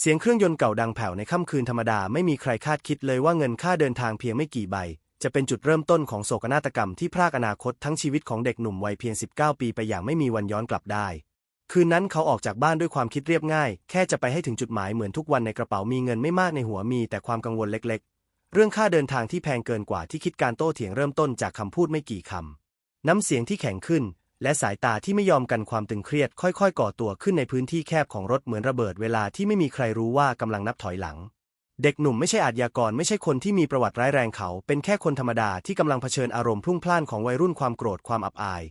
เสียงเครื่องยนต์เก่าดังแผ่วในค่ำคืนธรรมดาไม่มีใครคาดคิดเลยว่าเงินค่าเดินทางเพียงไม่กี่ใบ จะเป็นจุดเริ่มต้นของโศกนาฏกรรมที่พรากอนาคตทั้งชีวิตของเด็กหนุ่มวัยเพียง 19 ปีไปอย่างไม่มีวันย้อนกลับได้ คืนนั้นเขาออกจากบ้านด้วยความคิดเรียบง่าย แค่จะไปให้ถึงจุดหมายเหมือนทุกวันในกระเป๋ามีเงินไม่มากในหัวมีแต่ความกังวลเล็ก ๆ เรื่องค่าเดินทางที่แพงเกินกว่าที่คิดการโต้เถียงเริ่มต้นจากคำพูดไม่กี่คำน้ำเสียงที่แข็งขึ้น และสายตาที่ไม่ยอมกันความตึงเครียดค่อยๆ ก่อตัวขึ้นในพื้นที่แคบของรถเหมือนระเบิดเวลาที่ไม่มีใครรู้ว่ากำลังนับถอยหลัง เด็กหนุ่มไม่ใช่อาชญากรไม่ใช่คนที่มีประวัติร้ายแรงเขา เป็นแค่คนธรรมดาที่กำลังเผชิญอารมณ์พุ่งพล่านของวัยรุ่นความโกรธความอับอาย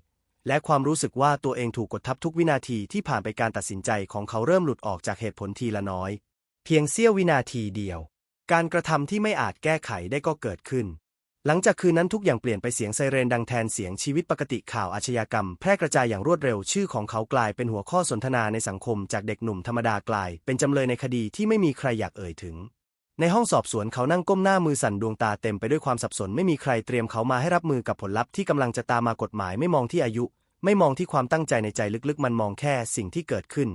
และความรู้สึกว่าตัวเองถูกกดทับทุกวินาทีที่ผ่านไปการตัดสินใจของเขาเริ่มหลุดออกจากเหตุผลทีละน้อย เพียงเสี้ยววินาทีเดียว การกระทำที่ไม่อาจแก้ไขได้ก็เกิดขึ้น หลังจากคืนนั้นทุกอย่างเปลี่ยนไปเสียงไซเรนดังแทนเสียงชีวิตปกติข่าวอาชญากรรม แพร่กระจายอย่างรวดเร็วชื่อของเขากลายเป็นหัวข้อสนทนาในสังคมจากเด็กหนุ่มธรรมดากลาย เป็นจำเลยในคดีที่ไม่มีใครอยากเอ่ยถึง ในห้องสอบสวนเขานั่งก้มหน้ามือสั่นดวงตาเต็มไปด้วยความสับสนไม่มีใครเตรียมเขามาให้รับมือกับผลลัพธ์ที่กำลังจะตามมากฎหมายไม่มองที่อายุ ไม่มองที่ความตั้งใจในใจลึกๆ มันมองแค่สิ่งที่เกิดขึ้น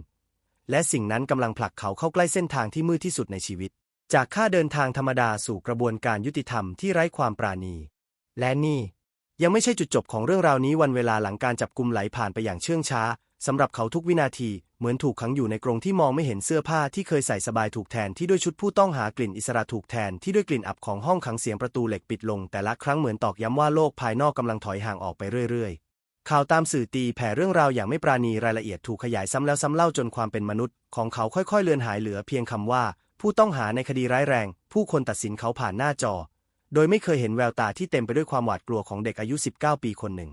และสิ่งนั้นกำลังผลักเขาเข้าใกล้เส้นทางที่มืดที่สุดในชีวิต จากค่าเดินทางธรรมดาสู่กระบวนการยุติธรรมที่ไร้ความปราณี และนี่ ยังไม่ใช่จุดจบของเรื่องราวนี้วันเวลาหลังการจับกุมไหลผ่านไปอย่างเชื่องช้าสำหรับเขาทุกวินาทีเหมือนถูกขังอยู่ในกรงที่มองไม่เห็นเสื้อผ้าที่เคยใส่สบายถูกแทนที่ด้วยชุดผู้ต้องหากลิ่นอิสระถูกแทนที่ด้วยกลิ่นอับของห้องขังเสียงประตูเหล็กปิดลง แต่ละครั้งเหมือนตอกย้ำว่าโลกภายนอกกำลังถอยห่างออกไปเรื่อยๆ ข่าวตามสื่อตีแผ่เรื่องราวอย่างไม่ปราณีรายละเอียดถูกขยายซ้ำแล้วซ้ำเล่าจนความเป็นมนุษย์ ของเขาค่อยๆเลือนหายเหลือเพียงคำว่า ผู้ต้องหาในคดีร้ายแรง ผู้คนตัดสินเขาผ่านหน้าจอ โดยไม่เคยเห็นแววตาที่เต็มไปด้วยความหวาดกลัวของเด็กอายุ 19 ปีคนหนึ่ง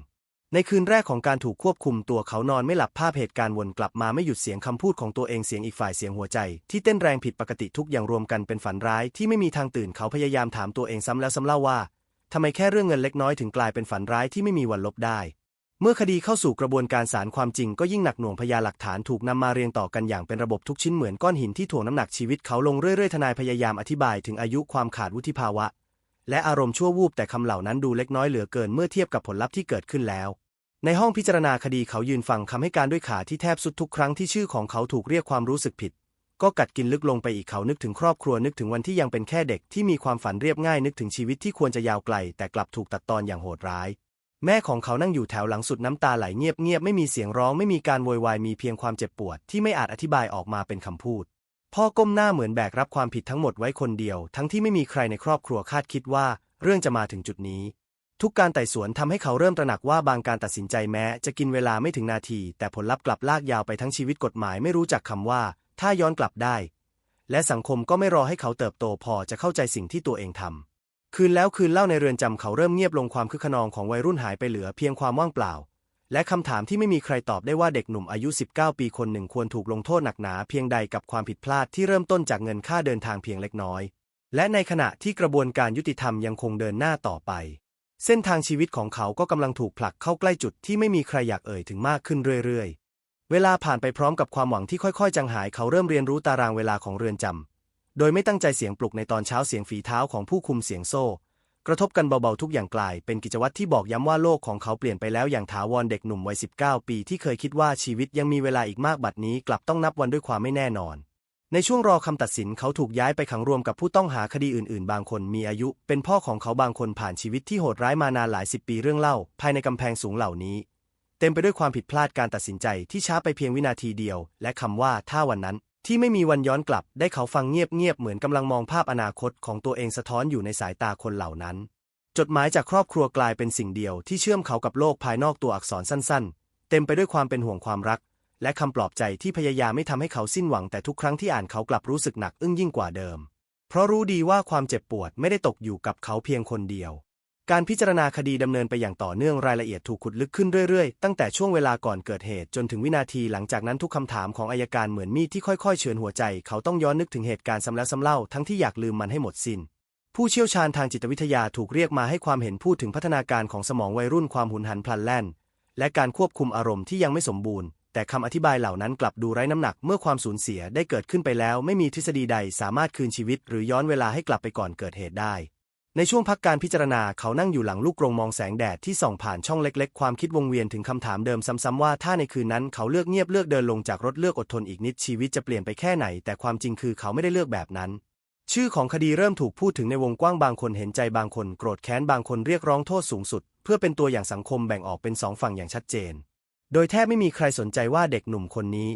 ในคืนแรกของการถูกควบคุมตัวเขานอนไม่หลับภาพเหตุการณ์วนกลับมาไม่หยุดเสียงคำพูดของตัวเองเสียงอีกฝ่ายเสียงหัวใจ ที่เต้นแรงผิดปกติทุกอย่างรวมกันเป็นฝันร้ายที่ไม่มีทางตื่นเขาพยายามถามตัวเองซ้ำแล้วซ้ำเล่าว่าทำไมแค่เรื่องเงินเล็กน้อยถึงกลายเป็นฝันร้ายที่ไม่มีวันลบได้ เมื่อคดีเข้าสู่กระบวนการศาลความจริงก็ยิ่งหนักหน่วงพยานหลักฐานถูกนำมาเรียงต่อกันอย่างเป็นระบบทุกชิ้นเหมือนก้อนหินที่ถ่วงน้ำหนักชีวิตเขาลงเรื่อยๆทนายพยายามอธิบายถึงอายุความขาดวุฒิภาวะ และอารมณ์ชั่ววูบแต่คำเหล่านั้นดูเล็กน้อยเหลือเกินเมื่อเทียบกับผลลัพธ์ที่เกิดขึ้นแล้ว ในห้องพิจารณาคดีเขายืนฟังคำให้การด้วยขาที่แทบสุดทุกครั้งที่ชื่อของเขาถูกเรียกความรู้สึกผิด ก็กัดกินลึกลงไปอีกเขานึกถึงครอบครัวนึกถึงวันที่ยังเป็นแค่เด็กที่มีความฝันเรียบง่ายนึกถึงชีวิตที่ควรจะยาวไกล แต่กลับถูกตัดตอนอย่างโหดร้าย แม่ของเขานั่งอยู่แถวหลังสุดน้ำตาไหลเงียบเงียบไม่มีเสียงร้องไม่มีการโวยวายมีเพียงความเจ็บปวดที่ไม่อาจอธิบายออกมาเป็นคำพูด พ่อก้มหน้าเหมือนแบกรับความผิดทั้งหมดไว้คนเดียว ทั้งที่ไม่มีใครในครอบครัวคาดคิดว่า เรื่องจะมาถึงจุดนี้ ทุกการไต่สวนทำให้เขาเริ่มตระหนักว่าบางการตัดสินใจแม้ จะกินเวลาไม่ถึงนาที แต่ผลลัพธ์กลับลากยาวไปทั้งชีวิตกฎหมายไม่รู้จักคำว่า ถ้าย้อนกลับได้ และสังคมก็ไม่รอให้เขาเติบโตพอจะเข้าใจสิ่งที่ตัวเองทำ คืนแล้วคืนเล่าในเรือนจำเขาเริ่มเงียบลงความคึกขนองของวัยรุ่นหายไปเหลือเพียงความว่างเปล่า และคำถามที่ไม่มีใครตอบได้ว่าเด็กหนุ่มอายุ 19 ปีคนหนึ่งควรถูกลงโทษหนักหนาเพียงใดกับความผิดพลาดที่เริ่มต้นจากเงินค่าเดินทางเพียงเล็กน้อย และในขณะที่กระบวนการยุติธรรมยังคงเดินหน้าต่อไป เส้นทางชีวิตของเขาก็กำลังถูกผลักเข้าใกล้จุดที่ไม่มีใครอยากเอ่ยถึงมากขึ้นเรื่อยๆ เวลาผ่านไปพร้อมกับความหวังที่ค่อยๆ จางหายเขาเริ่มเรียนรู้ตารางเวลาของเรือนจำ โดยไม่ตั้งใจเสียงปลุกในตอนเช้าเสียงฝีเท้าของผู้คุมเสียงโซ่ กระทบกันเบาๆทุกอย่างกลาย เป็นกิจวัตรที่บอกย้ำว่าโลกของเขาเปลี่ยนไปแล้วอย่างถาวรเด็กหนุ่มวัย 19 ปีที่เคยคิดว่าชีวิตยังมีเวลาอีกมากบัดนี้กลับต้องนับวันด้วยความไม่แน่นอน ในช่วงรอคำตัดสินเขาถูกย้ายไปขังรวมกับผู้ต้องหาคดีอื่นๆ บางคนมีอายุ เป็นพ่อของเขาบางคนผ่านชีวิตที่โหดร้ายมานานหลายสิบปีเรื่องเล่า ภายในกำแพงสูงเหล่านี้ เต็มไปด้วยความผิดพลาดการตัดสินใจที่ช้าไปเพียงวินาทีเดียว และคำว่าถ้าวันนั้น ที่ไม่มีวันย้อนกลับได้เขาฟังเงียบๆเหมือนกำลังมองภาพอนาคตของตัวเองสะท้อนอยู่ในสายตาคนเหล่านั้น จดหมายจากครอบครัวกลายเป็นสิ่งเดียวที่เชื่อมเขากับโลกภายนอกตัวอักษรสั้นๆ เต็มไปด้วยความเป็นห่วงความรัก และคำปลอบใจที่พยายามไม่ทำให้เขาสิ้นหวังแต่ทุกครั้งที่อ่านเขากลับรู้สึกหนักอึ้งยิ่งกว่าเดิม เพราะรู้ดีว่าความเจ็บปวดไม่ได้ตกอยู่กับเขาเพียงคนเดียว การพิจารณาคดีดำเนินไปอย่างต่อเนื่องรายละเอียดถูกขุดลึกขึ้นเรื่อยๆ ตั้งแต่ช่วงเวลาก่อนเกิดเหตุจนถึงวินาทีหลังจากนั้นทุกคำถามของอายการเหมือนมีดที่ค่อยๆ เฉือนหัวใจ เขาต้องย้อนนึกถึงเหตุการณ์ซ้ำแล้วซ้ำเล่าทั้งที่อยากลืมมันให้หมดสิน้น ผู้เชี่ยวชาญทางจิตวิทยาถูกเรียกมาให้ความเห็นพูดถึงพัฒนาการของสมองวัยรุ่นความหุนหันพลันแล่น และการควบคุมอารมณ์ที่ยังไม่สมบูรณ์ แต่คำอธิบายเหล่านั้นกลับดูไร้น้ำหนักเมื่อความสูญเสียได้เกิดขึ้นไปแล้ว ไม่มีทฤษฎีใดสามารถคืนชีวิต หรือย้อนเวลาให้กลับไปก่อนเกิดเหตุได้ ในช่วงพักการพิจารณาเขานั่งอยู่หลังลูกกรงมองแสงแดดที่ส่องผ่านช่องเล็กๆ ความคิดวงเวียนถึงคำถามเดิมซ้ำๆว่าถ้าในคืนนั้นเขาเลือกเงียบเลือกเดินลงจากรถเลือกอดทนอีกนิดชีวิตจะเปลี่ยนไปแค่ไหน แต่ความจริงคือเขาไม่ได้เลือกแบบนั้น ชื่อของคดีเริ่มถูกพูดถึงในวงกว้างบางคนเห็นใจบางคนโกรธแค้นบางคนเรียกร้องโทษสูงสุด เพื่อเป็นตัวอย่างสังคมแบ่งออกเป็นสองฝั่งอย่างชัดเจน โดยแทบไม่มีใครสนใจว่าเด็กหนุ่มคนนี้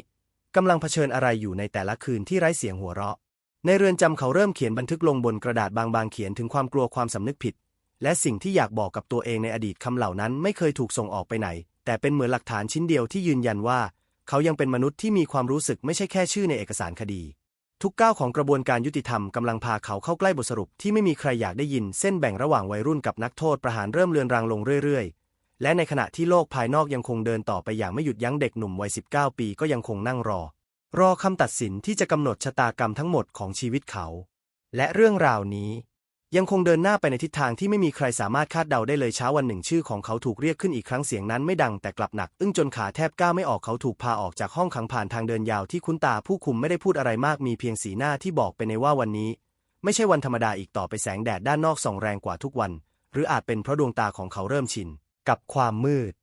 กำลังเผชิญอะไรอยู่ในแต่ละคืนที่ไร้เสียงหัวเราะ ในเรือนจำเขาเริ่มเขียนบันทึกลงบนกระดาษบางๆเขียนถึงความกลัวความสำนึกผิด และสิ่งที่อยากบอกกับตัวเองในอดีตคำเหล่านั้นไม่เคยถูกส่งออกไปไหน แต่เป็นเหมือนหลักฐานชิ้นเดียวที่ยืนยันว่า เขายังเป็นมนุษย์ที่มีความรู้สึกไม่ใช่แค่ชื่อในเอกสารคดี ทุกก้าวของกระบวนการยุติธรรมกำลังพาเขาเข้าใกล้บทสรุปที่ไม่มีใครอยากได้ยินเส้นแบ่งระหว่างวัยรุ่นกับนักโทษประหารเริ่มเลือนรางลงเรื่อยๆ และในขณะที่โลกภายนอกยังคงเดินต่อไปอย่างไม่หยุดยั้งเด็กหนุ่มวัย19 ปีก็ยังคงนั่งรอ รอคำตัดสินที่จะกำหนดชะตากรรมทั้งหมดของชีวิตเขา และเรื่องราวนี้ ยังคงเดินหน้าไปในทิศทางที่ไม่มีใครสามารถคาดเดาได้เลยเช้าวันหนึ่งชื่อของเขาถูกเรียกขึ้นอีกครั้งเสียงนั้นไม่ดังแต่กลับหนัก อึ้งจนขาแทบก้าวไม่ออกเขาถูกพาออกจากห้องขังผ่านทางเดินยาวที่คุ้นตาผู้คุมไม่ได้พูดอะไรมากมีเพียงสีหน้าที่บอกไปในว่าวันนี้ ไม่ใช่วันธรรมดาอีกต่อไปแสงแดดด้านนอกส่องแรงกว่าทุกวัน หรืออาจเป็นเพราะดวงตาของเขาเริ่มชินกับความมืด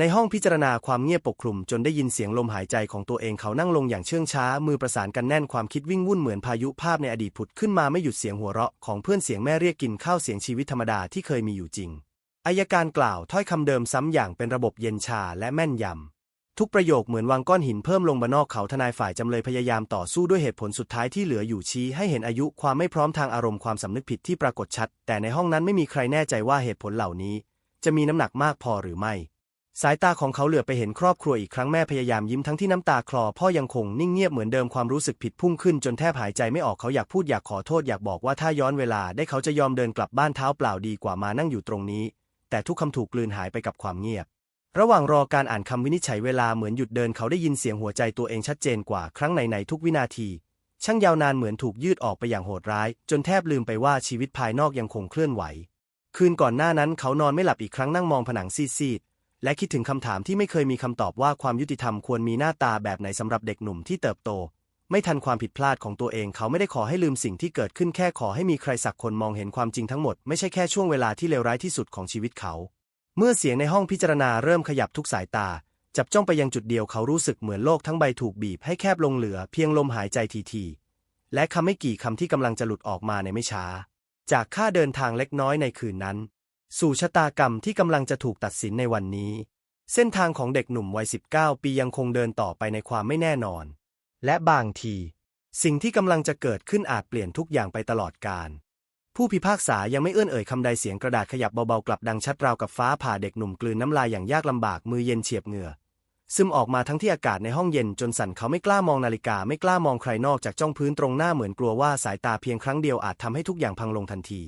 ในห้องพิจารณาความเงียบปกคลุมจนได้ยินเสียงลมหายใจของตัวเองเขานั่งลงอย่างเชื่องช้า มือประสานกันแน่นความคิดวิ่งวุ่นเหมือนพายุภาพในอดีตผุดขึ้นมาไม่หยุดเสียงหัวเราะของเพื่อนเสียงแม่เรียกกินข้าวเสียงชีวิตธรรมดาที่เคยมีอยู่จริงอายการกล่าวถ้อยคำเดิมซ้ำอย่างเป็นระบบเย็นชาและแม่นยำทุกประโยคเหมือนวางก้อนหินเพิ่มลงบนนอกเขาทนายฝ่ายจำเลยพยายามต่อสู้ด้วยเหตุผลสุดท้ายที่เหลืออยู่ชี้ให้เห็นอายุความไม่พร้อมทางอารมณ์ความสำนึกผิดที่ปรากฏชัด แต่ในห้องนั้นไม่มีใครแน่ใจว่าเหตุผลเหล่านี้ จะมีน้ำหนักมากพอหรือไม่ สายตาของเขาเหลือบไปเห็นครอบครัวอีกครั้งแม่พยายามยิ้มทั้งที่น้ำตาคลอ พ่อยังคงนิ่งเงียบเหมือนเดิมความรู้สึกผิดพุ่งขึ้นจนแทบหายใจไม่ออกเขาอยากพูดอยากขอโทษอยากบอกว่าถ้าย้อนเวลาได้เขาจะยอมเดินกลับบ้านเท้าเปล่าดีกว่ามานั่งอยู่ตรงนี้ แต่ทุกคำถูกกลืนหายไปกับความเงียบ ระหว่างรอการอ่านคำวินิจฉัยเวลาเหมือนหยุดเดินเขาได้ยินเสียงหัวใจตัวเองชัดเจนกว่าครั้งไหนๆทุกวินาที ช่างยาวนานเหมือนถูกยืดออกไปอย่างโหดร้าย จนแทบลืมไปว่าชีวิตภายนอกยังคงเคลื่อนไหว คืนก่อนหน้านั้นเขานอนไม่หลับอีกครั้งนั่งมองผนังซีด และคิดถึงคำถามที่ไม่เคยมีคำตอบว่าความยุติธรรมควรมีหน้าตาแบบไหนสำหรับเด็กหนุ่มที่เติบโต ไม่ทันความผิดพลาดของตัวเองเขาไม่ได้ขอให้ลืมสิ่งที่เกิดขึ้นแค่ขอให้มีใครสักคนมองเห็นความจริงทั้งหมดไม่ใช่แค่ช่วงเวลาที่เลวร้ายที่สุดของชีวิตเขา เมื่อเสียงในห้องพิจารณาเริ่มขยับทุกสายตา จับจ้องไปยังจุดเดียวเขารู้สึกเหมือนโลกทั้งใบถูกบีบให้แคบลงเหลือเพียงลมหายใจทีๆและคำไม่กี่คำที่กำลังจะหลุดออกมาในไม่ช้า จากค่าเดินทางเล็กน้อยในคืนนั้น สู่ชะตากรรมที่กำลังจะถูกตัดสินในวันนี้ เส้นทางของเด็กหนุ่มวัย 19 ปียังคงเดินต่อไปในความไม่แน่นอน และบางที สิ่งที่กำลังจะเกิดขึ้นอาจเปลี่ยนทุกอย่างไปตลอดกาลผู้พิพากษายังไม่เอื้อนเอ่ยคำใดเสียงกระดาษขยับเบาๆกลับดังชัดราวกับฟ้าผ่าเด็กหนุ่มกลืนน้ำลายอย่างยากลำบากมือเย็นเฉียบเหงื่อซึมออกมาทั้งที่อากาศในห้องเย็นจนสั่นเขาไม่กล้ามองนาฬิกาไม่กล้ามองใครนอกจากจ้องพื้นตรงหน้าเหมือนกลัวว่าสายตาเพียงครั้งเดียวอาจทำให้ทุกอย่างพังลงทันที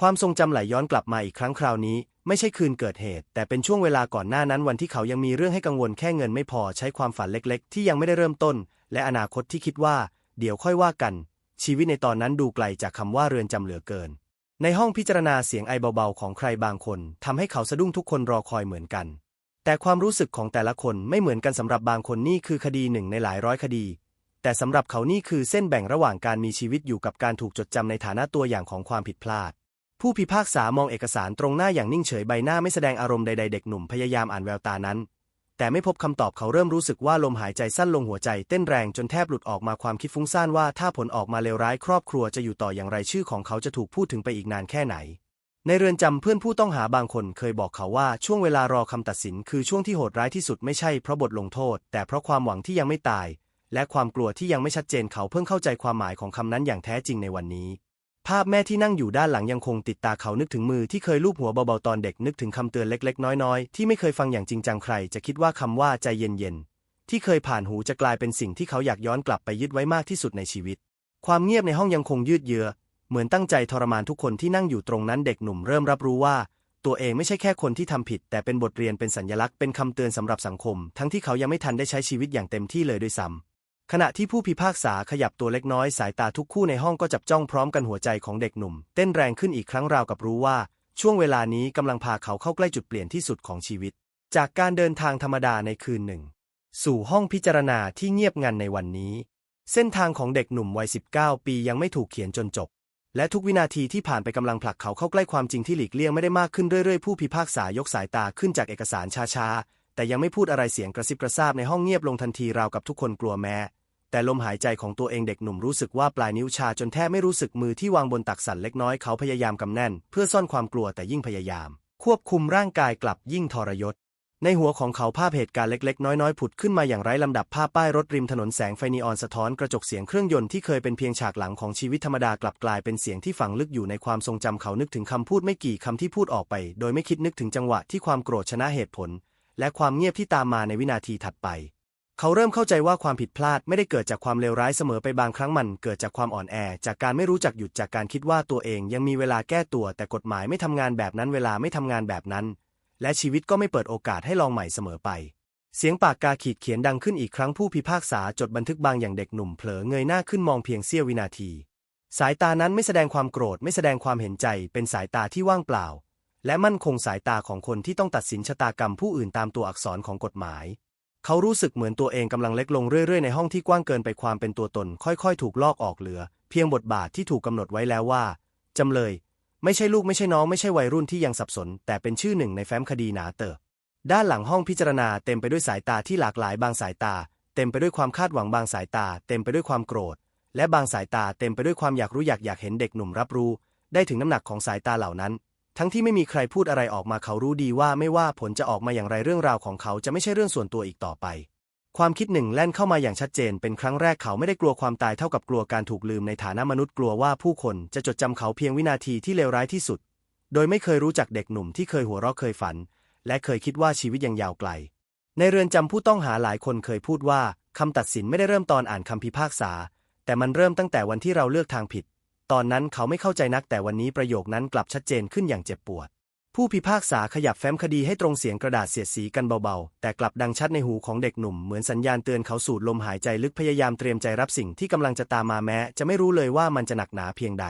ความทรงจำไหลย้อนกลับมาอีกครั้งคราวนี้ ไม่ใช่คืนเกิดเหตุ แต่เป็นช่วงเวลาก่อนหน้านั้นวันที่เขายังมีเรื่องให้กังวลแค่เงินไม่พอใช้ความฝันเล็กๆ ที่ยังไม่ได้เริ่มต้น และอนาคตที่คิดว่า เดี๋ยวค่อยว่ากัน ชีวิตในตอนนั้นดูไกลจากคำว่าเรือนจำเหลือเกิน ในห้องพิจารณาเสียงไอเบาๆของใครบางคนทำให้เขาสะดุ้งทุกคนรอคอยเหมือนกัน แต่ความรู้สึกของแต่ละคนไม่เหมือนกันสำหรับบางคนนี่คือคดีหนึ่งในหลายร้อยคดีแต่สำหรับเขานี่คือเส้นแบ่งระหว่างการมีชีวิตอยู่กับการถูกจดจำในฐานะตัวอย่างของความผิดพลาด ผู้พิพากษามองเอกสารตรงหน้าอย่างนิ่งเฉยใบหน้าไม่แสดงอารมณ์ใดๆเด็กหนุ่มพยายามอ่านแววตานั้น แต่ไม่พบคำตอบเขาเริ่มรู้สึกว่าลมหายใจสั้นลงหัวใจเต้นแรงจนแทบหลุดออกมาความคิดฟุ้งซ่านว่าถ้าผลออกมาเลวร้ายครอบครัวจะอยู่ต่ออย่างไรชื่อของเขาจะถูกพูดถึงไปอีกนานแค่ไหน ในเรือนจำเพื่อนผู้ต้องหาบางคนเคยบอกเขาว่าช่วงเวลารอคำตัดสินคือช่วงที่โหดร้ายที่สุดไม่ใช่เพราะบทลงโทษ แต่เพราะความหวังที่ยังไม่ตาย และความกลัวที่ยังไม่ชัดเจนเขาเพิ่งเข้าใจความหมายของคำนั้นอย่างแท้จริงในวันนี้ ภาพแม่ที่นั่งอยู่ด้านหลังยังคงติดตาเขานึกถึงมือที่เคยลูบหัวเบาๆตอนเด็กนึกถึงคำเตือนเล็ก ๆ น้อยๆ ที่ไม่เคยฟังอย่างจริงจังใคร จะคิดว่าคำว่าใจเย็นๆ ที่เคยผ่านหูจะกลายเป็นสิ่งที่เขาอยากย้อนกลับไปยึดไว้มากที่สุดในชีวิต ความเงียบในห้องยังคงยืดเยื้อเหมือนตั้งใจทรมานทุกคนที่นั่งอยู่ตรงนั้นเด็กหนุ่มเริ่มรับรู้ว่า ตัวเองไม่ใช่แค่คนที่ทำผิด แต่เป็นบทเรียนเป็นสัญลักษณ์เป็นคำเตือนสำหรับสังคม ทั้งที่เขายังไม่ทันได้ใช้ชีวิตอย่างเต็มที่เลยด้วยซ้ำ ขณะที่ผู้พิพากษาขยับตัวเล็กน้อยสายตาทุกคู่ในห้องก็จับจ้องพร้อมกันหัวใจของเด็กหนุ่ม เต้นแรงขึ้นอีกครั้งราวกับรู้ว่า ช่วงเวลานี้กำลังพาเขาเข้าใกล้จุดเปลี่ยนที่สุดของชีวิต จากการเดินทางธรรมดาในคืนหนึ่ง สู่ห้องพิจารณาที่เงียบงันในวันนี้ เส้นทางของเด็กหนุ่มวัย 19 ปียังไม่ถูกเขียนจนจบ และทุกวินาทีที่ผ่านไปกำลังผลักเขาเข้าใกล้ความจริงที่หลีกเลี่ยงไม่ได้มากขึ้นเรื่อยๆผู้พิพากษายกสายตาขึ้นจากเอกสารช้าๆ แต่ยังไม่พูดอะไรเสียงกระซิบกระซาบในห้องเงียบลงทันทีราวกับทุกคนกลัวแม้ แต่ลมหายใจของตัวเองเด็กหนุ่มรู้สึกว่าปลายนิ้วชาจนแทบไม่รู้สึกมือที่วางบนตักสั่นเล็กน้อยเขาพยายามกำแน่น เพื่อซ่อนความกลัวแต่ยิ่งพยายาม ควบคุมร่างกายกลับยิ่งทรยศในหัวของเขาภาพเหตุการณ์เล็กๆ น้อยๆ ผุดขึ้นมาอย่างไร้ลำดับภาพป้ายรถริมถนนแสงไฟนีออนสะท้อนกระจกเสียงเครื่องยนต์ที่เคยเป็นเพียงฉากหลังของชีวิตธรรมดากลับกลายเป็นเสียงที่ฝังลึกอยู่ในความทรงจำเขานึกถึงคำพูดไม่กี่คำที่พูดออกไป โดยไม่คิดนึกถึงจังหวะที่ความโกรธชนะเหตุผล และความเงียบที่ตามมาในวินาทีถัดไป เขาเริ่มเข้าใจว่าความผิดพลาดไม่ได้เกิดจากความเลวร้ายเสมอไปบางครั้งมันเกิดจากความอ่อนแอ จากการไม่รู้จักหยุดจากการคิดว่าตัวเองยังมีเวลาแก้ตัว แต่กฎหมายไม่ทำงานแบบนั้นเวลาไม่ทำงานแบบนั้น และชีวิตก็ไม่เปิดโอกาสให้ลองใหม่เสมอไป เสียงปากกาขีดเขียนดังขึ้นอีกครั้งผู้พิพากษาจดบันทึกบางอย่างเด็กหนุ่มเผลอเงยหน้าขึ้นมองเพียงเสี้ยววินาที สายตานั้นไม่แสดงความโกรธไม่แสดงความเห็นใจ เป็นสายตาที่ว่างเปล่า และมั่นคงสายตาของคนที่ต้องตัดสินชะตากรรมผู้อื่นตามตัวอักษรของกฎหมาย เขารู้สึกเหมือนตัวเองกำลังเล็กลงเรื่อยๆ ในห้องที่กว้างเกินไปความเป็นตัวตน ค่อยๆ ถูกลอกออกเหลือ เพียงบทบาทที่ถูกกำหนดไว้แล้วว่าจำเลย ไม่ใช่ลูกไม่ใช่น้องไม่ใช่วัยรุ่นที่ยังสับสน แต่เป็นชื่อหนึ่งในแฟ้มคดีหนาเติบด้านหลังห้องพิจารณาเต็มไปด้วยสายตาที่หลากหลายบางสายตา เต็มไปด้วยความคาดหวังบางสายตา เต็มไปด้วยความโกรธ และบางสายตาเต็มไปด้วยความอยากรู้อยากอยากเห็นเด็กหนุ่มรับรู้ ได้ถึงน้ำหนักของสายตาเหล่านั้น ทั้งที่ไม่มีใครพูดอะไรออกมาเขารู้ดีว่าไม่ว่าผลจะออกมาอย่างไรเรื่องราวของเขาจะไม่ใช่เรื่องส่วนตัวอีกต่อไป ความคิดหนึ่งแล่นเข้ามาอย่างชัดเจน เป็นครั้งแรกเขาไม่ได้กลัวความตายเท่ากับกลัวการถูกลืมในฐานะมนุษย์กลัวว่าผู้คนจะจดจำเขาเพียงวินาทีที่เลวร้ายที่สุด โดยไม่เคยรู้จักเด็กหนุ่มที่เคยหัวเราะเคยฝัน และเคยคิดว่าชีวิตยังยาวไกล ในเรือนจำผู้ต้องหาหลายคนเคยพูดว่าคำตัดสินไม่ได้เริ่มตอนอ่านคำพิพากษา แต่มันเริ่มตั้งแต่วันที่เราเลือกทางผิด ตอนนั้นเขาไม่เข้าใจนักแต่วันนี้ประโยคนั้นกลับชัดเจนขึ้นอย่างเจ็บปวด ผู้พิพากษาขยับแฟ้มคดีให้ตรงเสียงกระดาษเสียดสีกันเบาๆ แต่กลับดังชัดในหูของเด็กหนุ่มเหมือนสัญญาณเตือนเขาสูดลมหายใจลึกพยายามเตรียมใจรับสิ่งที่กำลังจะตามมาแม้ จะไม่รู้เลยว่ามันจะหนักหนาเพียงใด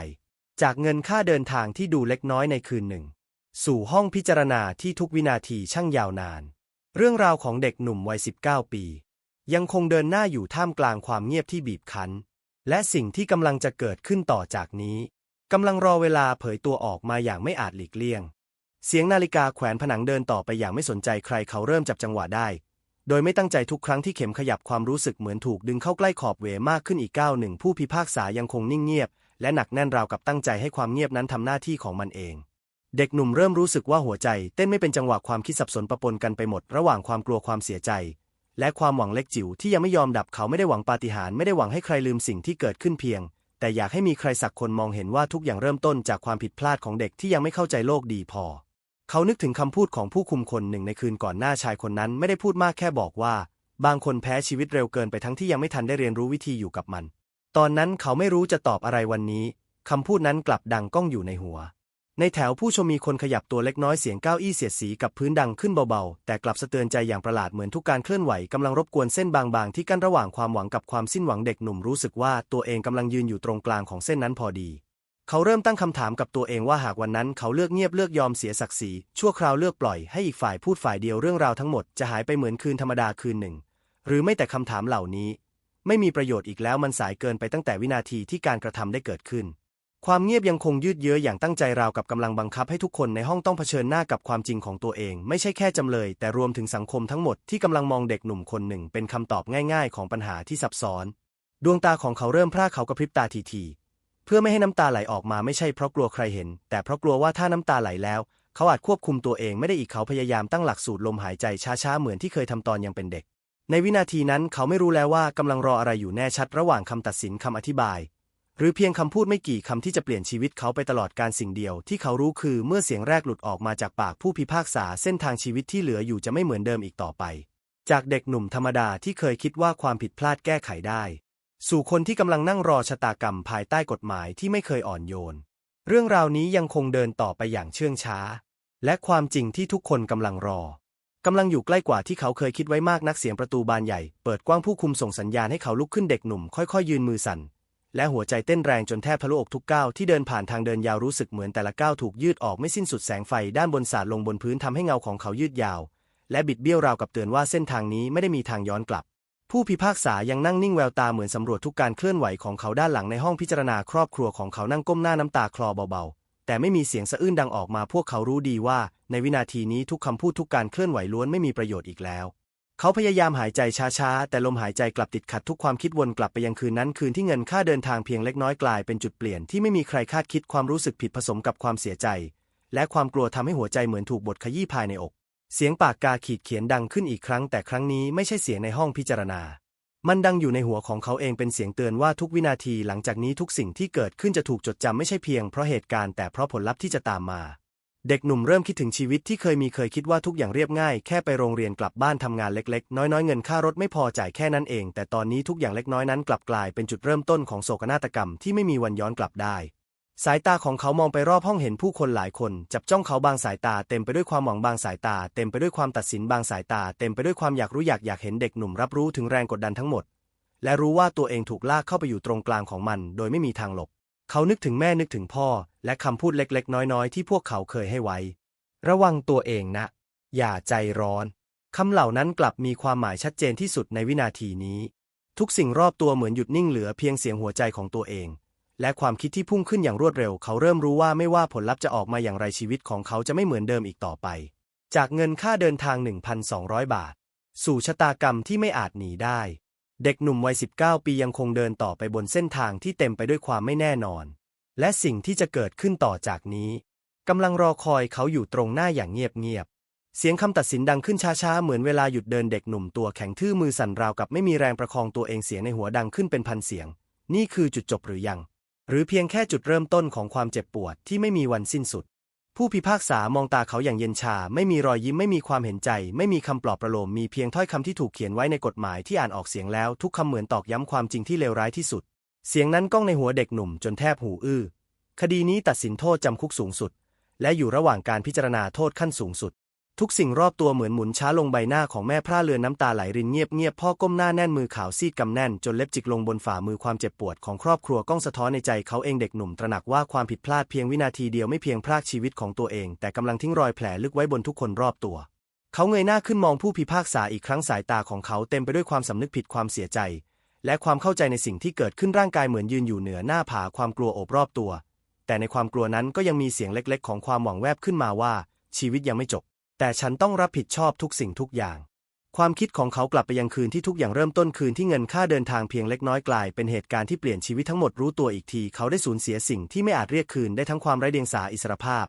จากเงินค่าเดินทางที่ดูเล็กน้อยในคืนหนึ่ง สู่ห้องพิจารณาที่ทุกวินาทีช่างยาวนาน เรื่องราวของเด็กหนุ่มวัย19 ปี ยังคงเดินหน้าอยู่ท่ามกลางความเงียบที่บีบคั้น และสิ่งที่กำลังจะเกิดขึ้นต่อจากนี้กำลังรอเวลาเผยตัวออกมาอย่างไม่อาจหลีกเลี่ยง เสียงนาฬิกาแขวนผนังเดินต่อไปอย่างไม่สนใจใครเขาเริ่มจับจังหวะได้ โดยไม่ตั้งใจทุกครั้งที่เข็มขยับความรู้สึกเหมือนถูกดึงเข้าใกล้ขอบเวมากขึ้นอีกก้าวหนึ่งผู้พิพากษายังคงนิ่งเงียบ และหนักแน่นราวกับตั้งใจให้ความเงียบนั้นทำหน้าที่ของมันเอง เด็กหนุ่มเริ่มรู้สึกว่าหัวใจ เต้นไม่เป็นจังหวะความคิดสับสนปะปนกันไปหมดระหว่างความกลัวความเสียใจ และความหวังเล็กจิ๋วที่ยังไม่ยอมดับเขาไม่ได้หวังปาฏิหาริย์ไม่ได้หวังให้ใครลืมสิ่งที่เกิดขึ้นเพียง แต่อยากให้มีใครสักคนมองเห็นว่าทุกอย่างเริ่มต้นจากความผิดพลาดของเด็กที่ยังไม่เข้าใจโลกดีพอ เขานึกถึงคำพูดของผู้คุมคนหนึ่งในคืนก่อนหน้าชายคนนั้นไม่ได้พูดมากแค่บอกว่า บางคนแพ้ชีวิตเร็วเกินไปทั้งที่ยังไม่ทันได้เรียนรู้วิธีอยู่กับมัน ตอนนั้นเขาไม่รู้จะตอบอะไรวันนี้คำพูดนั้นกลับดังก้องอยู่ในหัว ในแถวผู้ชมมีคนขยับตัวเล็กน้อยเสียงก้าวอี้เสียดสีกับพื้นดังขึ้นเบาๆ แต่กลับสะเตือนใจอย่างประหลาดเหมือนทุกการเคลื่อนไหวกำลังรบกวนเส้นบางๆ ที่กั้นระหว่างความหวังกับความสิ้นหวังเด็กหนุ่มรู้สึกว่าตัวเองกำลังยืนอยู่ตรงกลางของเส้นนั้นพอดี เขาเริ่มตั้งคำถามกับตัวเองว่าหากวันนั้นเขาเลือกเงียบเลือกยอมเสียศักดิ์ศรีชั่วคราวเลือกปล่อยให้อีกฝ่ายพูดฝ่ายเดียวเรื่องราวทั้งหมดจะหายไปเหมือนคืนธรรมดาคืนหนึ่ง หรือไม่แต่คำถามเหล่านี้ ไม่มีประโยชน์อีกแล้วมันสายเกินไปตั้งแต่วินาทีที่การกระทำได้เกิดขึ้น ความเงียบยังคงยืดเยื้ออย่างตั้งใจราวกับกำลังบังคับให้ทุกคนในห้องต้องเผชิญหน้ากับความจริงของตัวเอง ไม่ใช่แค่จำเลย แต่รวมถึงสังคมทั้งหมดที่กำลังมองเด็กหนุ่มคนหนึ่งเป็นคำตอบง่ายๆ ของปัญหาที่ซับซ้อน ดวงตาของเขาเริ่มพร่าเขากระพริบตาทีๆเพื่อไม่ให้น้ำตาไหลออกมาไม่ใช่เพราะกลัวใครเห็น แต่เพราะกลัวว่าถ้าน้ำตาไหลแล้ว เขาอาจควบคุมตัวเองไม่ได้อีกเขาพยายามตั้งหลักสูตรลมหายใจช้าๆเหมือนที่เคยทำตอนยังเป็นเด็ก ในวินาทีนั้นเขาไม่รู้แล้วว่ากำลังรออะไรอยู่แน่ชัดระหว่างคำตัดสินคำอธิบาย หรือเพียงคำพูดไม่กี่คำที่จะเปลี่ยนชีวิตเขาไปตลอดการสิ่งเดียวที่เขารู้คือเมื่อเสียงแรกหลุดออกมาจากปากผู้พิพากษาเส้นทางชีวิตที่เหลืออยู่จะไม่เหมือนเดิมอีกต่อไป จากเด็กหนุ่มธรรมดาที่เคยคิดว่าความผิดพลาดแก้ไขได้ สู่คนที่กำลังนั่งรอชะตากรรมภายใต้กฎหมายที่ไม่เคยอ่อนโยน เรื่องราวนี้ยังคงเดินต่อไปอย่างเชื่องช้า และความจริงที่ทุกคนกำลังรอกำลังอยู่ใกล้กว่าที่เขาเคยคิดไว้มากนักเสียงประตูบานใหญ่ เปิดกว้างผู้คุมส่งสัญญาณให้เขาลุกขึ้นเด็กหนุ่มค่อยๆ ยืนมือสั่น และหัวใจเต้นแรงจนแทบทะลุอกทุกก้าวที่เดินผ่านทางเดินยาวรู้สึกเหมือนแต่ละก้าวถูกยืดออกไม่สิ้นสุดแสงไฟด้านบนสาดลงบนพื้นทำให้เงาของเขายืดยาว และบิดเบี้ยวราวกับเตือนว่าเส้นทางนี้ไม่ได้มีทางย้อนกลับ ผู้พิพากษายังนั่งนิ่งแววตาเหมือนสำรวจทุกการเคลื่อนไหวของเขาด้านหลังในห้องพิจารณาครอบครัวของเขานั่งก้มหน้าน้ำตาคลอเบาๆ แต่ไม่มีเสียงสะอื้นดังออกมาพวกเขารู้ดีว่า ในวินาทีนี้ทุกคำพูดทุกการเคลื่อนไหวล้วนไม่มีประโยชน์อีกแล้ว เขาพยายามหายใจช้าๆ แต่ลมหายใจกลับติดขัดทุกความคิดวนกลับไปยังคืนนั้นคืนที่เงินค่าเดินทางเพียงเล็กน้อยกลายเป็นจุดเปลี่ยนที่ไม่มีใครคาดคิดความรู้สึกผิดผสมกับความเสียใจ และความกลัวทำให้หัวใจเหมือนถูกบดขยี้ภายในอก เสียงปากกาขีดเขียนดังขึ้นอีกครั้ง แต่ครั้งนี้ไม่ใช่เสียงในห้องพิจารณา มันดังอยู่ในหัวของเขาเองเป็นเสียงเตือนว่าทุกวินาทีหลังจากนี้ทุกสิ่งที่เกิดขึ้นจะถูกจดจำไม่ใช่เพียงเพราะเหตุการณ์แต่เพราะผลลัพธ์ที่จะตามมา เด็กหนุ่มเริ่มคิดถึงชีวิตที่เคยมีเคยคิดว่าทุกอย่างเรียบง่าย แค่ไปโรงเรียนกลับบ้านทำงานเล็กๆ น้อยๆ เงินค่ารถไม่พอจ่ายแค่นั้นเอง แต่ตอนนี้ทุกอย่างเล็กน้อยนั้นกลับกลายเป็นจุดเริ่มต้นของโศกนาฏกรรมที่ไม่มีวันย้อนกลับได้ สายตาของเขามองไปรอบห้องเห็นผู้คนหลายคน จับจ้องเขาบางสายตาเต็มไปด้วยความหวังบางสายตา เต็มไปด้วยความตัดสินบางสายตา เต็มไปด้วยความอยากรู้อยากอยากเห็นเด็กหนุ่มรับรู้ถึงแรงกดดันทั้งหมด และรู้ว่าตัวเองถูกลากเข้าไปอยู่ตรงกลางของมัน โดยไม่มีทางหลบ เขานึกถึงแม่นึกถึงพ่อ และคำพูดเล็กๆ น้อยๆ ที่พวกเขาเคยให้ไว้ ระวังตัวเองนะ อย่าใจร้อนคำเหล่านั้นกลับมีความหมายชัดเจนที่สุดในวินาทีนี้ ทุกสิ่งรอบตัวเหมือนหยุดนิ่งเหลือเพียงเสียงหัวใจของตัวเอง และความคิดที่พุ่งขึ้นอย่างรวดเร็ว เขาเริ่มรู้ว่าไม่ว่าผลลัพธ์จะออกมาอย่างไรชีวิตของเขาจะไม่เหมือนเดิมอีกต่อไป จากเงินค่าเดินทาง 1,200 บาท สู่ชะตากรรมที่ไม่อาจหนีได้ เด็กหนุ่มวัย 19 ปียังคงเดินต่อไปบนเส้นทางที่เต็มไปด้วยความไม่แน่นอน และสิ่งที่จะเกิดขึ้นต่อจากนี้กำลังรอคอยเขาอยู่ตรงหน้าอย่างเงียบๆ เสียงคำตัดสินดังขึ้นช้าๆ เหมือนเวลาหยุดเดินเด็กหนุ่มตัวแข็งทื่อมือสั่นราวกับไม่มีแรงประคองตัวเองเสียงในหัวดังขึ้นเป็นพันเสียง นี่คือจุดจบหรือยัง หรือเพียงแค่จุดเริ่มต้นของความเจ็บปวดที่ไม่มีวันสิ้นสุด ผู้พิพากษามองตาเขาอย่างเย็นชา ไม่มีรอยยิ้มไม่มีความเห็นใจ ไม่มีคำปลอบประโลมมีเพียงถ้อยคำที่ถูกเขียนไว้ในกฎหมายที่อ่านออกเสียงแล้ว ทุกคำเหมือนตอกย้ำความจริงที่เลวร้ายที่สุด เสียงนั้นก้องในหัวเด็กหนุ่มจนแทบหูอื้อคดีนี้ตัดสินโทษจำคุกสูงสุด และอยู่ระหว่างการพิจารณาโทษขั้นสูงสุด ทุกสิ่งรอบตัวเหมือนหมุนช้าลงใบหน้าของแม่พร่าเลือนน้ำตาไหลรินเงียบเงียบพ่อก้มหน้าแน่นมือขาวซีดกำแน่น จนเล็บจิกลงบนฝ่ามือความเจ็บปวดของครอบครัวก้องสะท้อนในใจเขาเองเด็กหนุ่มตระหนักว่าความผิดพลาดเพียงวินาทีเดียวไม่เพียงพรากชีวิตของตัวเอง แต่กำลังทิ้งรอยแผลลึกไว้บนทุกคนรอบตัว เขาเงยหน้าขึ้นมองผู้พิพากษาอีกครั้งสายตาของเขาเต็มไปด้วยความสำนึกผิดความเสียใจ และความเข้าใจในสิ่งที่เกิดขึ้นร่างกายเหมือนยืนอยู่เหนือหน้าผาความกลัวโอบรอบตัว แต่ในความกลัวนั้นก็ยังมีเสียงเล็ก ๆ ของความหวังแวบขึ้นมาว่าชีวิตยังไม่จบ แต่ฉันต้องรับผิดชอบทุกสิ่งทุกอย่าง ความคิดของเขากลับไปยังคืนที่ทุกอย่างเริ่มต้นคืนที่เงินค่าเดินทางเพียงเล็กน้อยกลาย เป็นเหตุการณ์ที่เปลี่ยนชีวิตทั้งหมดรู้ตัวอีกที เขาได้สูญเสียสิ่งที่ไม่อาจเรียกคืนได้ทั้งความไร้เดียงสาอิสรภาพ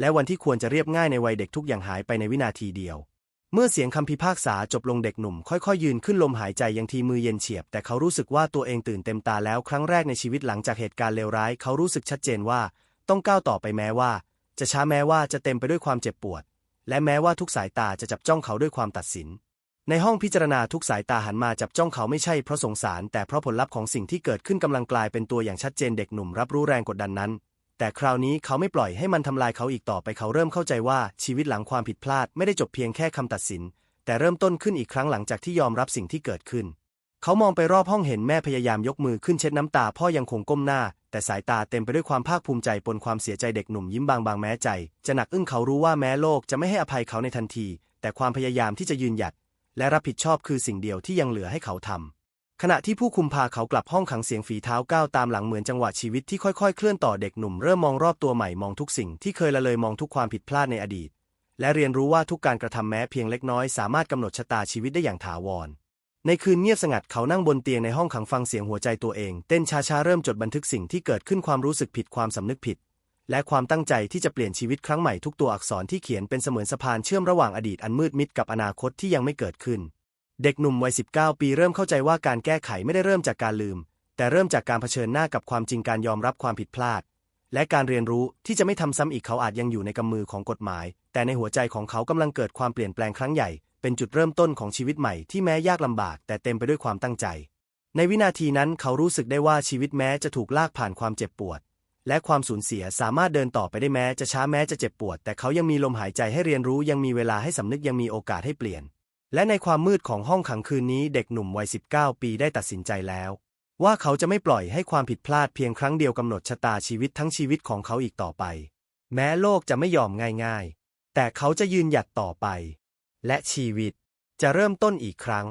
และวันที่ควรจะเรียบง่ายในวัยเด็กทุกอย่างหายไปในวินาทีเดียว เมื่อเสียงคำพิพากษาจบลงเด็กหนุ่ม ค่อยๆ ยืนขึ้นลมหายใจยังทีมือเย็นเฉียบ แต่เขารู้สึกว่าตัวเองตื่นเต็มตาแล้วครั้งแรกในชีวิตหลังจากเหตุการณ์เลวร้าย เขารู้สึกชัดเจนว่า ต้องก้าวต่อไปแม้ว่า จะช้าแม้ว่าจะเต็มไปด้วยความเจ็บปวด และแม้ว่าทุกสายตาจะจับจ้องเขาด้วยความตัดสิน ในห้องพิจารณาทุกสายตาหันมาจับจ้องเขาไม่ใช่เพราะสงสาร แต่เพราะผลลัพธ์ของสิ่งที่เกิดขึ้นกำลังกลายเป็นตัวอย่างชัดเจนเด็กหนุ่มรับรู้แรงกดดันนั้น แต่คราวนี้เขาไม่ปล่อยให้มันทำลายเขาอีกต่อไปเขาเริ่มเข้าใจว่าชีวิตหลังความผิดพลาดไม่ได้จบเพียงแค่คำตัดสิน แต่เริ่มต้นขึ้นอีกครั้งหลังจากที่ยอมรับสิ่งที่เกิดขึ้น เขามองไปรอบห้องเห็นแม่พยายามยกมือขึ้นเช็ดน้ำตาพ่อยังคงก้มหน้า แต่สายตาเต็มไปด้วยความภาคภูมิใจปนความเสียใจเด็กหนุ่มยิ้มบางบางแม้ใจ จะหนักอึ้งเขารู้ว่าแม้โลกจะไม่ให้อภัยเขาในทันที แต่ความพยายามที่จะยืนหยัด และรับผิดชอบคือสิ่งเดียวที่ยังเหลือให้เขาทำขณะที่ผู้คุมพาเขากลับห้องขังเสียงฝีเท้าก้าวตามหลังเหมือนจังหวะชีวิตที่ค่อยๆ เคลื่อนต่อเด็กหนุ่มเริ่มมองรอบตัวใหม่มองทุกสิ่งที่เคยละเลยมองทุกความผิดพลาดในอดีต และเรียนรู้ว่าทุกการกระทำแม้เพียงเล็กน้อยสามารถกำหนดชะตาชีวิตได้อย่างถาวร ในคืนเงียบสงัดเขานั่งบนเตียงในห้องขังฟังเสียงหัวใจตัวเอง เต้นช้าๆ เริ่มจดบันทึกสิ่งที่เกิดขึ้นความรู้สึกผิดความสำนึกผิด และความตั้งใจที่จะเปลี่ยนชีวิตครั้งใหม่ทุกตัวอักษรที่เขียนเป็นเสมือนสะพานเชื่อมระหว่างอดีตอันมืดมิดกับอนาคตที่ยังไม่เกิดขึ้น เด็กหนุ่มวัย 19 ปีเริ่มเข้าใจว่าการแก้ไขไม่ได้เริ่มจากการลืม แต่เริ่มจากการเผชิญหน้ากับความจริงการยอมรับความผิดพลาด และการเรียนรู้ที่จะไม่ทำซ้ำอีกเขาอาจยังอยู่ในกำมือของกฎหมาย แต่ในหัวใจของเขากำลังเกิดความเปลี่ยนแปลงครั้งใหญ่ เป็นจุดเริ่มต้นของชีวิตใหม่ที่แม้ยากลำบาก แต่เต็มไปด้วยความตั้งใจ ในวินาทีนั้นเขารู้สึกได้ว่าชีวิตแม้จะถูกลากผ่านความเจ็บปวด และความสูญเสียสามารถเดินต่อไปได้แม้จะช้าแม้จะเจ็บปวด แต่เขายังมีลมหายใจให้เรียนรู้ยังมีเวลาให้สำนึกยังมีโอกาสให้เปลี่ยน และในความมืดของห้องขังคืนนี้เด็กหนุ่มวัย 19 ปีได้ตัดสินใจแล้ว ว่าเขาจะไม่ปล่อยให้ความผิดพลาดเพียงครั้งเดียวกำหนดชะตาชีวิตทั้งชีวิตของเขาอีกต่อไป แม้โลกจะไม่ยอมง่าย ๆ แต่เขาจะยืนหยัดต่อไป และชีวิตจะเริ่มต้นอีกครั้ง